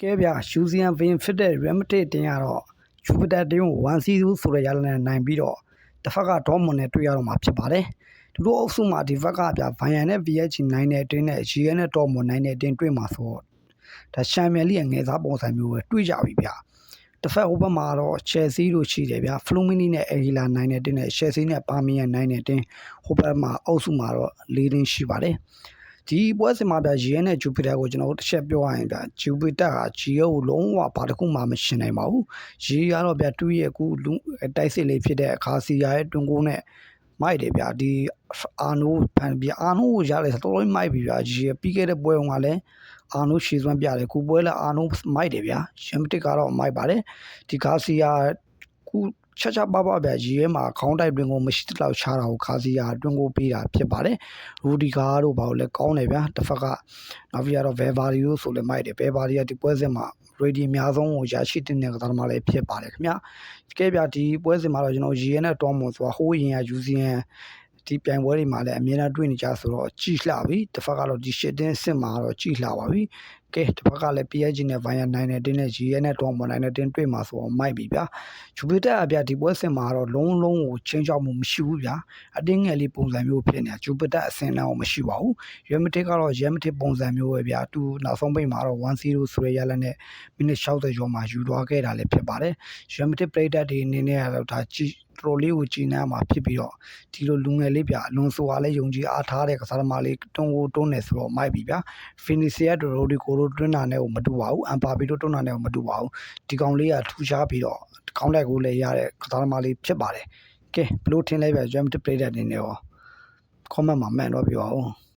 ကဲဗျာရှူဇီယန်ဘင်းဖြစ်တဲ့ Real Madrid တင်းကတော့ဂျူပီတာတင်းကို1-0ဆိုတဲ့ရလနဲ့နိုင်ပြီးတော့တစ်ဖက်ကဒေါမွန်နဲ့တွေ့ရတော့မှာဖြစ်ပါတယ်။သူတို့အုပ်စုမှာဒီဘက်ကဗျာဗိုင်ယန်နဲ့ VH နိုင်တဲ့အတင်းနဲ့ GN နဲ့ဒေါမွန်နိုင်တဲ့အတင်းတွေ့မှာဆိုတော့ဒါချန်ပီယံလိရဲ့ငယ်စားပုံစံမျိုးပဲတွေ့ကြပြီဗျာ။တစ်ဖက်ဟိုဘက်မှာတော့ Chelsea တို့ရှိတယ်ဗျာ။ Fluminense နဲ့ Aguila နိုင်တဲ့တင်းနဲ့ Chelsea နဲ့ Birmingham နိုင်တဲ့တင်းဟိုဘက်မှာအုပ်စုမှာတော့၄တင်းရှိပါတယ်။ ဒီပွဲစဉ်မှာဗျာရီယဲနဲ့ဂျူပီတာကိုကျွန်တော်တို့တစ်ချက်ပြောရရင်ဗျာဂျူပီတာကဂျီယိုကိုလုံးဝဘာတစ်ခုမှမရှင်နိုင်ပါဘူးရီကတော့ဗျာတူရဲ့အခုလူတိုက်စစ်လေးဖြစ်တဲ့အခါစီယာရဲ့တွင်ကိုနဲ့မိုက်တယ်ဗျာဒီအာနိုဖန်ဗျာအာနိုကိုရတယ်တော်တော်မိုက်ပြီဗျာရီယပြီးခဲ့တဲ့ပွဲကလည်းအာနိုရှည်စွမ်းပြတယ်ခုပွဲလည်းအာနိုမိုက်တယ်ဗျာရှမ်ပတစ်ကတော့မိုက်ပါတယ်ဒီကာစီယာခု ချက်ချက်ပါပါဗျာရီရဲမှာခေါင်းတိုက်တွင်ကိုမရှိတော့ချတာကိုခါစီယာတွင်ကိုပေးတာဖြစ်ပါတယ်ရူဒီကာတို့ဘာလို့လဲကောင်းတယ်ဗျာတစ်ဖက်ကနောက်ပြီးတော့ဗယ်ဘာရီယိုဆိုလည်းမိုက်တယ်ဗယ်ဘာရီကဒီပွဲစဉ်မှာရေဒီအများဆုံးကိုရရှိတဲ့ကစားသမားလည်းဖြစ်ပါတယ်ခင်ဗျာတကယ်ဗျာဒီပွဲစဉ်မှာတော့ကျွန်တော်ရီရဲနဲ့တွန်းမွန်ဆိုတာဟိုးရင်ရယူစီယန် ဒီပြိုင်ပွဲတွေမှာလည်းအမြဲတမ်းတွေ့နေကြဆိုတော့ကြည်လှပြီတစ်ဖက်ကတော့ဒီရှစ်တင်းစစ်မှာတော့ကြည်လှပါပြီကဲတစ်ဖက်ကလည်း PSG နဲ့ဗိုင်ယာနိုင်နဲ့တင်းနဲ့ GA နဲ့တွန်းမွန်နိုင်နဲ့တင်းတွေ့မှာဆိုတော့မိုက်ပြီဗျာဂျူပီတာအပြဒီပွဲစဉ်မှာတော့လုံးလုံးကိုချင်းချောက်မှုမရှိဘူးဗျာအတင်းငယ်လေးပုံစံမျိုးဖြစ်နေတာဂျူပီတာအစင်တော့မရှိပါဘူးရမတစ်ကတော့ရမတစ်ပုံစံမျိုးပဲဗျာသူနောက်ဆုံးပိတ်မှာတော့1-0ဆိုရရလက်နဲ့မိနစ်60ကျော်မှာယူသွားခဲ့တာလည်းဖြစ်ပါတယ်ရမတစ်ပရိသတ်တွေအနေနဲ့ကတော့ဒါကြည့် တော်လေးကိုကြည်နမ်းမှာဖြစ်ပြီးတော့ဒီလိုလူငယ်လေးဗျာအလွန်ဆိုတာလည်းယုံကြည်အားထားတဲ့ကစားသမားလေးတွန်းကိုတွန်းနေဆိုတော့မိုက်ပြီဗျာဖီနီဆီယာဒရိုဒီကိုတို့တွန်းတာနဲ့ကိုမတူပါဘူးအမ်ပါဘီတို့တွန်းတာနဲ့ကိုမတူပါဘူးဒီကောင်လေးကထူရှားပြီးတော့ကောင်းတဲ့ကိုလည်းရတဲ့ကစားသမားလေးဖြစ်ပါတယ်ကဲဘလို့ထင်းလဲဗျာ Jam Play တဲ့အနေနဲ့ရော comment မှာမှန်တော့ပြောအောင်